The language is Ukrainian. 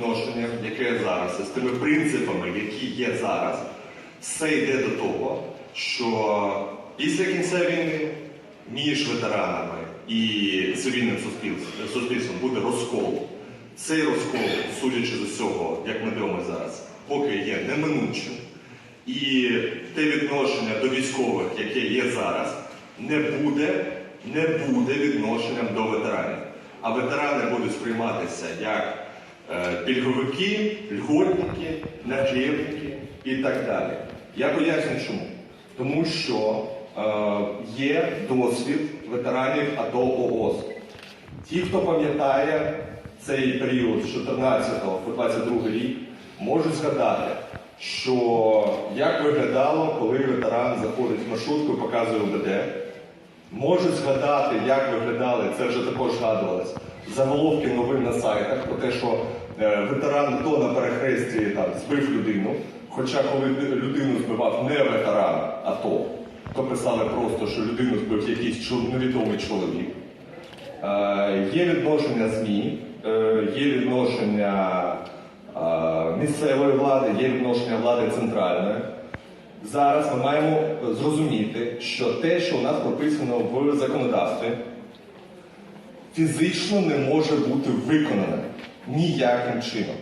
відношенням, яке зараз, з тими принципами, які є зараз, все йде до того, що після кінця війни між ветеранами і цивільним суспільством, буде розкол. Цей розкол, судячи з усього, як ми дивимося зараз, поки є неминучим. І те відношення до військових, яке є зараз, не буде, не буде відношенням до ветеранів. А ветерани будуть сприйматися як пільговики, льготники, наглєвники і так далі. Я поясню чому. Тому що е, є досвід ветеранів АТО ООС. Ті, хто пам'ятає цей період з 14 по 22 рік, можуть згадати, що як виглядало, коли ветеран заходить в маршрутку і показує ОБД. Можуть згадати, як виглядали, це вже також згадувалось, заголовки новин на сайтах про те, що е, ветеран то на перехресті там, збив людину. Хоча коли людину збивав не ветеран АТО, то писали просто, що людину збив якийсь невідомий чоловік. Е, Є відношення ЗМІ, е, є відношення місцевої влади, є відношення влади центральної. Зараз ми маємо зрозуміти, що те, що у нас прописано в законодавстві, фізично не може бути виконане ніяким чином.